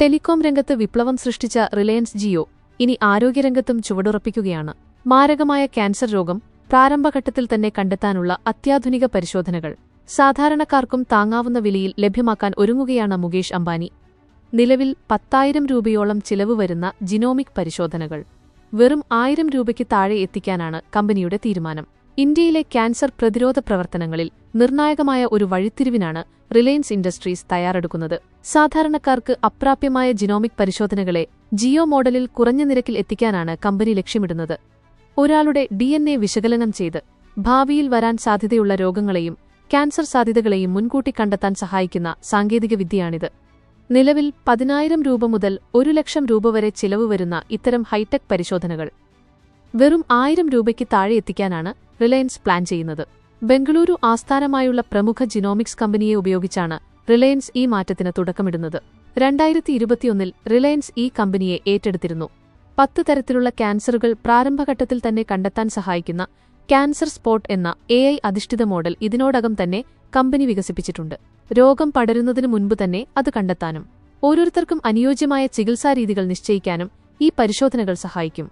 Telecom രംഗത്ത് വിപ്ലവം സൃഷ്ടിച്ച റിലയൻസ് ജിയോ ഇനി ആരോഗ്യരംഗത്തും ചുവടുറപ്പിക്കുകയാണ്. മാരകമായ ക്യാൻസർ രോഗം പ്രാരംഭഘട്ടത്തിൽ തന്നെ കണ്ടെത്താനുള്ള അത്യാധുനിക പരിശോധനകൾ സാധാരണക്കാർക്കും താങ്ങാവുന്ന വിലയിൽ ലഭ്യമാക്കാൻ ഒരുങ്ങുകയാണ് മുകേഷ് അംബാനി. നിലവിൽ പത്തായിരം രൂപയോളം ചിലവ് വരുന്ന ജിനോമിക് പരിശോധനകൾ. വെറും ആയിരം രൂപയ്ക്ക് താഴെ എത്തിക്കാനാണ് കമ്പനിയുടെ തീരുമാനം. ഇന്ത്യയിലെ ക്യാൻസർ പ്രതിരോധ പ്രവർത്തനങ്ങളിൽ നിർണായകമായ ഒരു വഴിത്തിരിവിനാണ് റിലയൻസ് ഇൻഡസ്ട്രീസ് തയ്യാറെടുക്കുന്നത്. സാധാരണക്കാർക്ക് അപ്രാപ്യമായ ജിനോമിക് പരിശോധനകളെ ജിയോ മോഡലിൽ കുറഞ്ഞ നിരക്കിൽ എത്തിക്കാനാണ് കമ്പനി ലക്ഷ്യമിടുന്നത്. ഒരാളുടെ ഡി വിശകലനം ചെയ്ത് ഭാവിയിൽ വരാൻ സാധ്യതയുള്ള രോഗങ്ങളെയും ക്യാൻസർ സാധ്യതകളെയും മുൻകൂട്ടി കണ്ടെത്താൻ സഹായിക്കുന്ന സാങ്കേതിക വിദ്യയാണിത് നിലവിൽ പതിനായിരം രൂപ മുതൽ ഒരു ലക്ഷം രൂപ വരെ ചിലവ് വരുന്ന ഇത്തരം ഹൈടെക് പരിശോധനകൾ. വെറും ആയിരം രൂപയ്ക്ക് താഴെ എത്തിക്കാനാണ് റിലയൻസ് പ്ലാൻ ചെയ്യുന്നത്. ബംഗളൂരു ആസ്ഥാനമായുള്ള പ്രമുഖ ജിനോമിക്സ് കമ്പനിയെ ഉപയോഗിച്ചാണ് റിലയൻസ് ഈ മാറ്റത്തിന് തുടക്കമിടുന്നത്. രണ്ടായിരത്തി ഇരുപത്തിയൊന്നിൽ റിലയൻസ് ഈ കമ്പനിയെ ഏറ്റെടുത്തിരുന്നു. പത്ത് തരത്തിലുള്ള ക്യാൻസറുകൾ പ്രാരംഭഘട്ടത്തിൽ തന്നെ കണ്ടെത്താൻ സഹായിക്കുന്ന ക്യാൻസർ സ്പോട്ട് എന്ന എ ഐ അധിഷ്ഠിത മോഡൽ ഇതിനോടകം തന്നെ കമ്പനി വികസിപ്പിച്ചിട്ടുണ്ട്. രോഗം പടരുന്നതിനു മുൻപ് തന്നെ അത് കണ്ടെത്താനും ഓരോരുത്തർക്കും അനുയോജ്യമായ ചികിത്സാരീതികൾ നിശ്ചയിക്കാനും ഈ പരിശോധനകൾ സഹായിക്കും.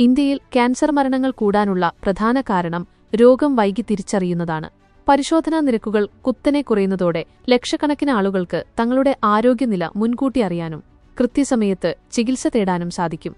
ഇന്ത്യയിൽ ക്യാൻസർ മരണങ്ങൾ കൂടാനുള്ള പ്രധാന കാരണം രോഗം വൈകി തിരിച്ചറിയുന്നതാണ്. പരിശോധനാ നിരക്കുകൾ കുത്തനെ കുറയുന്നതോടെ ലക്ഷക്കണക്കിന് ആളുകൾക്ക് തങ്ങളുടെ ആരോഗ്യനില മുൻകൂട്ടി അറിയാനും കൃത്യസമയത്ത് ചികിത്സ തേടാനും സാധിക്കും